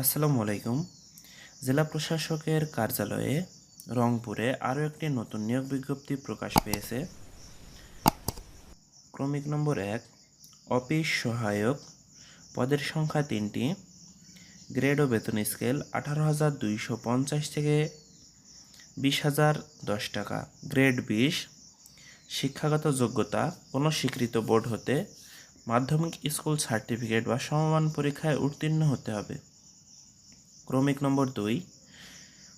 আসসালামু আলাইকুম। জেলা প্রশাসকের কার্যালয়ে রংপুরে আরও একটি নতুন নিয়োগ বিজ্ঞপ্তি প্রকাশ পেয়েছে। ক্রমিক নম্বর এক, অফিস সহায়ক পদের সংখ্যা তিনটি। গ্রেড ও বেতন স্কেল আঠারো হাজার দুইশো পঞ্চাশ থেকে বিশ হাজার দশ টাকা। গ্রেড বিশ, শিক্ষাগত যোগ্যতা কোনো স্বীকৃত বোর্ড হতে মাধ্যমিক স্কুল সার্টিফিকেট বা সমমান পরীক্ষায় উত্তীর্ণ হতে হবে। ক্রমিক নম্বর দুই।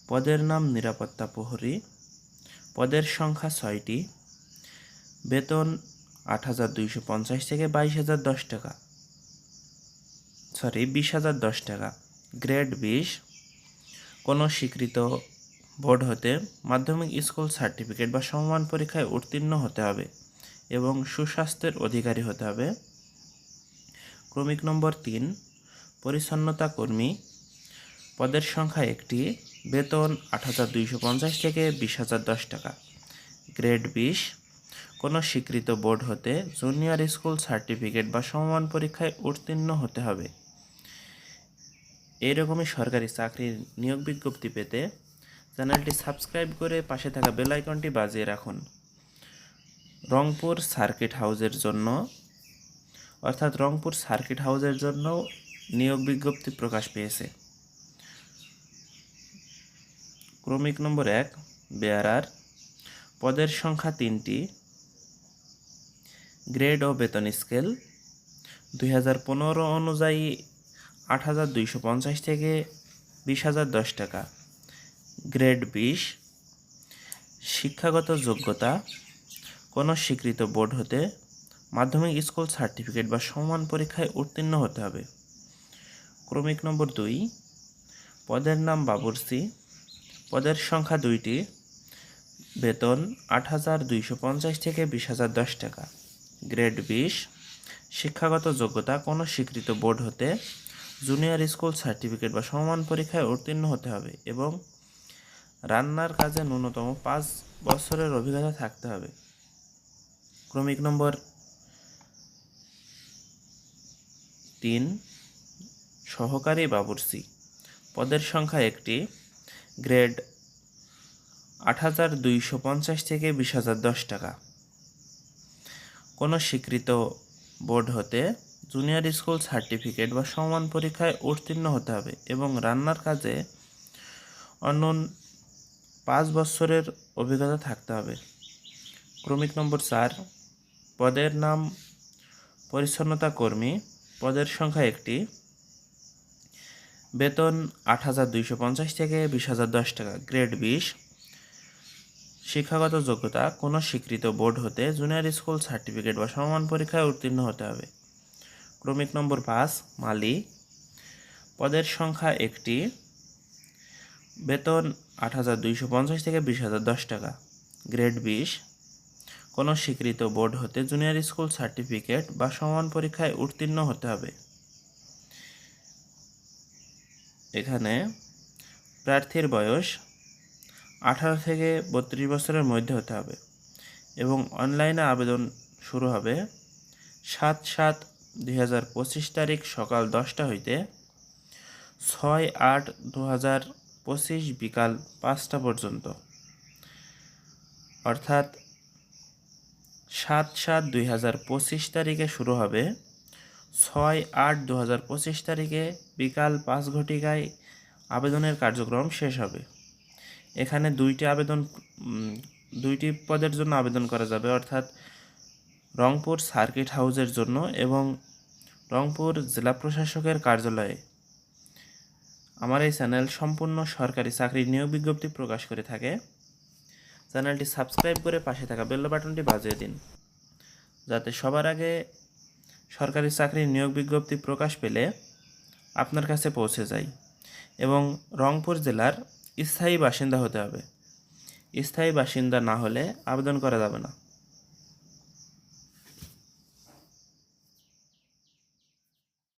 পদের নাম নিরাপত্তা প্রহরী। পদের সংখ্যা ছয়টি। বেতন আট হাজার দুইশো পঞ্চাশ থেকে বাইশ হাজার দশ টাকা। সরি বিশ হাজার দশ টাকা। গ্রেড বিশ। কোনো স্বীকৃত বোর্ড হতে মাধ্যমিক স্কুল সার্টিফিকেট বা সমমান পরীক্ষায় উত্তীর্ণ হতে হবে এবং সুস্বাস্থ্যের অধিকারী হতে হবে। ক্রমিক নম্বর তিন, পরিচ্ছন্নতা কর্মী। পদের সংখ্যা একটি, বেতন আট হাজার দুইশো পঞ্চাশ থেকে বিশ হাজার দশ টাকা। গ্রেড বিশ, কোনো স্বীকৃত বোর্ড হতে জুনিয়র স্কুল সার্টিফিকেট বা সমমান পরীক্ষায় উত্তীর্ণ হতে হবে। এইরকমই সরকারি চাকরির নিয়োগ বিজ্ঞপ্তি পেতে চ্যানেলটি সাবস্ক্রাইব করে পাশে থাকা বেল আইকনটি বাজিয়ে রাখুন। রংপুর সার্কিট হাউসের জন্য, অর্থাৎ রংপুর সার্কিট হাউসের জন্য নিয়োগ বিজ্ঞপ্তি প্রকাশ পেয়েছে। ক্রমিক নম্বর এক, বেয়ারার পদের সংখ্যা তিনটি, গ্রেড ও বেতন স্কেল দুই হাজার পনেরো অনুযায়ী আট হাজার দুইশো পঞ্চাশ থেকে বিশ হাজার দশ টাকা, গ্রেড বিশ, শিক্ষাগত যোগ্যতা, কোনো স্বীকৃত বোর্ড হতে মাধ্যমিক স্কুল সার্টিফিকেট বা সমান পরীক্ষায় উত্তীর্ণ হতে হবে। ক্রমিক নম্বর দুই, পদের নাম বাবুরসি পদের সংখ্যা দুইটি। বেতন আট হাজার দুইশো পঞ্চাশ থেকে বিশ হাজার দশ টাকা। গ্রেড বিশ, শিক্ষাগত যোগ্যতা কোনো স্বীকৃত বোর্ড হতে জুনিয়র স্কুল সার্টিফিকেট বা সমান পরীক্ষায় উত্তীর্ণ হতে হবে এবং রান্নার কাজে ন্যূনতম পাঁচ বছরের অভিজ্ঞতা থাকতে হবে। ক্রমিক নম্বর তিন, সহকারী বাবুর্চি। পদের সংখ্যা একটি গ্রেড আট হাজার দুইশো পঞ্চাশ থেকে বিশ হাজার দশ টাকা। কোনো স্বীকৃত বোর্ড হতে জুনিয়র স্কুল সার্টিফিকেট বা সমান পরীক্ষায় উত্তীর্ণ হতে হবে এবং রান্নার কাজে অন্য পাঁচ বছরের অভিজ্ঞতা থাকতে হবে। ক্রমিক নম্বর চার, পদের নাম পরিচ্ছন্নতা কর্মী, পদের সংখ্যা একটি। বেতন আট হাজার দুইশো পঞ্চাশ থেকে বিশ হাজার দশ টাকা, গ্রেড বিশ। শিক্ষাগত যোগ্যতা, কোনো স্বীকৃত বোর্ড হতে জুনিয়র স্কুল সার্টিফিকেট বা সমান পরীক্ষায় উত্তীর্ণ হতে হবে। ক্রমিক নম্বর পাঁচ, মালি। পদের সংখ্যা একটি। বেতন আট হাজার দুইশো পঞ্চাশ থেকে বিশ হাজার দশ টাকা, গ্রেড বিশ। কোনো স্বীকৃত বোর্ড হতে জুনিয়র স্কুল সার্টিফিকেট বা সমান পরীক্ষায় উত্তীর্ণ হতে হবে। এখানে প্রার্থীর বয়স আঠারো থেকে বত্রিশ বছরের মধ্যে হতে হবে এবং অনলাইনে আবেদন শুরু হবে সাত সাত দুই হাজার পঁচিশ তারিখ সকাল দশটা হইতে ছয় আট দু হাজার পঁচিশ বিকাল পাঁচটা পর্যন্ত। অর্থাৎ সাত সাত দুই হাজার পঁচিশ তারিখে শুরু হবে ছয় আট দু হাজার পঁচিশ তারিখে বিকাল পাঁচ ঘটিকায় আবেদনের কার্যক্রম শেষ হবে। এখানে দুইটি আবেদন দুইটি পদের জন্য আবেদন করা যাবে, অর্থাৎ রংপুর সার্কিট হাউসের জন্য এবং রংপুর জেলা প্রশাসকের কার্যালয়ে। আমার এই চ্যানেল সম্পূর্ণ সরকারি চাকরির নিয়োগ বিজ্ঞপ্তি প্রকাশ করে থাকে। চ্যানেলটি সাবস্ক্রাইব করে পাশে থাকা বেল বাটনটি বাজিয়ে দিন, যাতে সবার আগে সরকারি চাকরির নিয়োগ বিজ্ঞপ্তি প্রকাশ পেলে আপনার কাছে পৌঁছে যায় এবং রংপুর জেলার স্থায়ী বাসিন্দা হতে হবে। স্থায়ী বাসিন্দা না হলে আবেদন করা যাবে না।